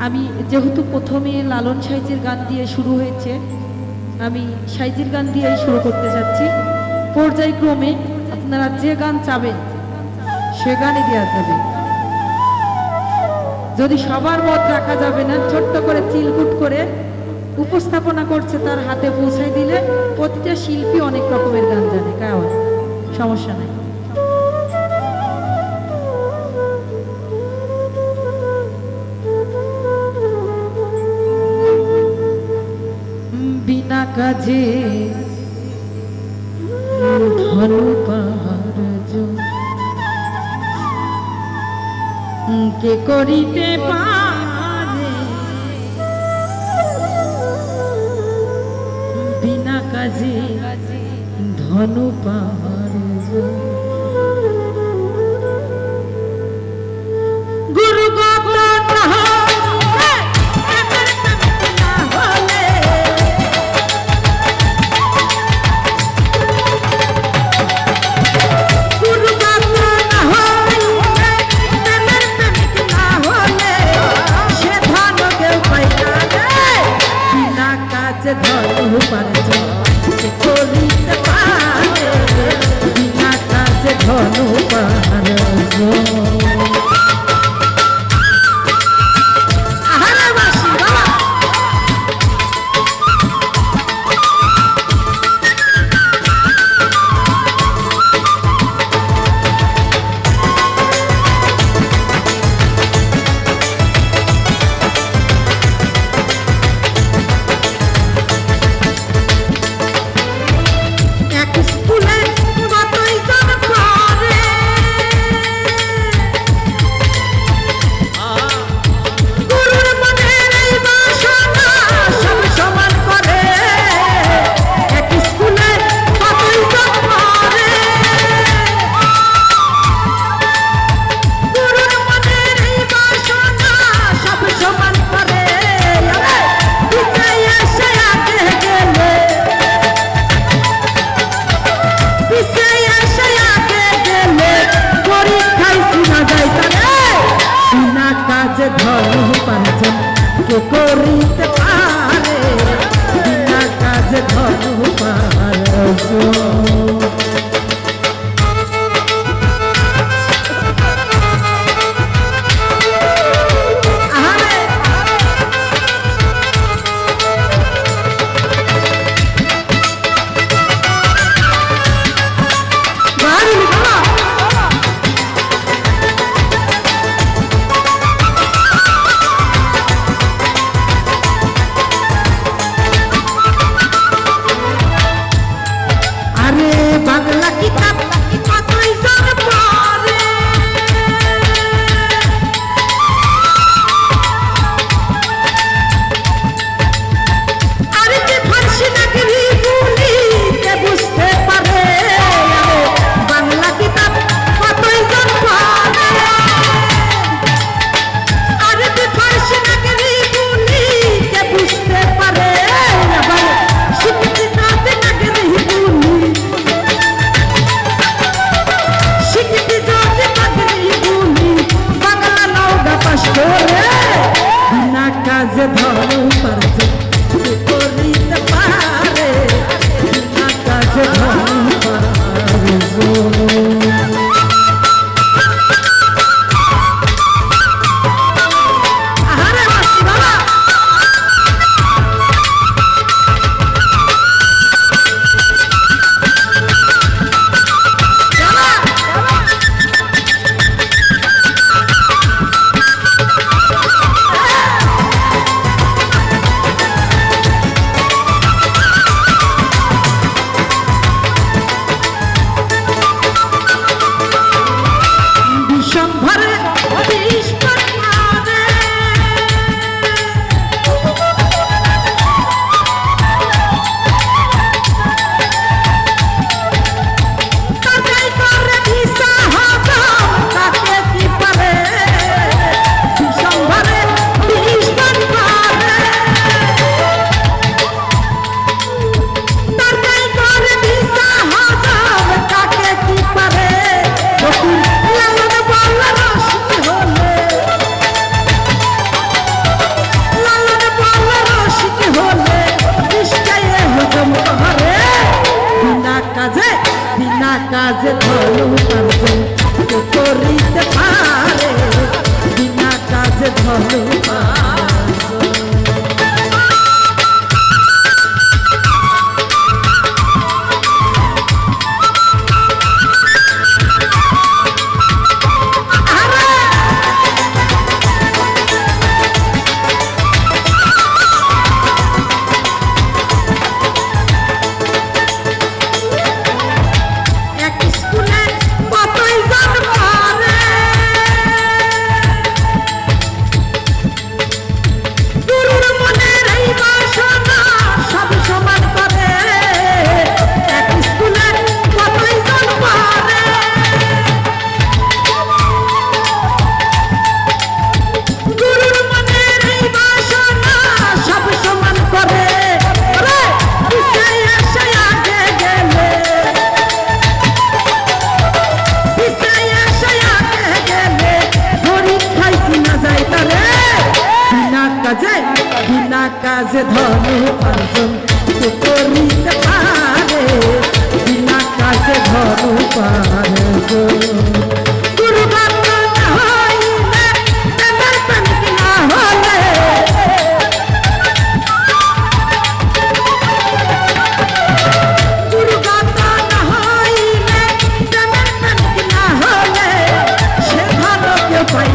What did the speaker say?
আমি যেহেতু প্রথমে লালন সাইজের গান দিয়ে শুরু হয়েছে, আমি সাইজের গান দিয়েই শুরু করতে যাচ্ছি। পর্যায়ক্রমে আপনারা যে গান চাবেন, সে গানই দেওয়া যাবে। যদি সবার মত রাখা যাবে না, ছোট্ট করে চিলকুট করে উপস্থাপনা করছে তার হাতে পৌঁছাই দিলে প্রতিটা শিল্পী অনেক রকমের গান জানে। কারণ সমস্যা নাই। কাজে। পাহাড় কে করিতে পারে? বিনা কাজে ধনু পাহাড় কাজে ধন socorri kita para বিনা কাজে ধরো পারজন করিতে পারে বিনা কাজে ধরো পারে কাজে বিনা কাজে ধন উপার্জন তো করিতে পারে বিনা কাজে ধন উপার্জন fight.